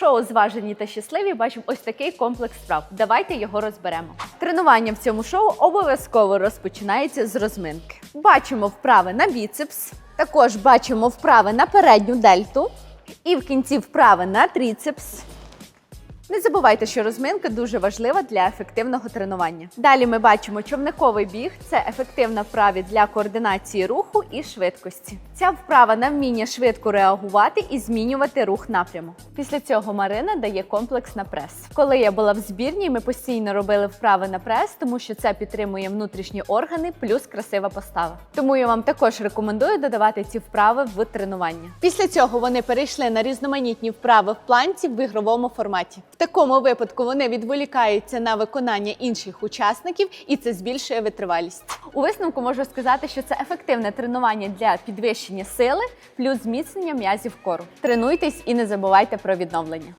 шоу Зважені та щасливі бачимо ось такий комплекс вправ. Давайте його розберемо. Тренування в цьому шоу обов'язково розпочинається з розминки. Бачимо вправи на біцепс, також бачимо вправи на передню дельту, і в кінці вправи на тріцепс. Не забувайте, що розминка дуже важлива для ефективного тренування. Далі ми бачимо човниковий біг це ефективна вправа для координації руху і швидкості. Ця вправа на вміння швидко реагувати і змінювати рух напряму. Після цього Марина дає комплекс на прес. Коли я була в збірній, ми постійно робили вправи на прес, тому що це підтримує внутрішні органи плюс красива постава. Тому я вам також рекомендую додавати ці вправи в тренування. Після цього вони перейшли на різноманітні вправи в планці в ігровому форматі. Такому випадку вони відволікаються на виконання інших учасників, і це збільшує витривалість. У висновку можу сказати, що це ефективне тренування для підвищення сили плюс зміцнення м'язів кору. Тренуйтесь і не забувайте про відновлення.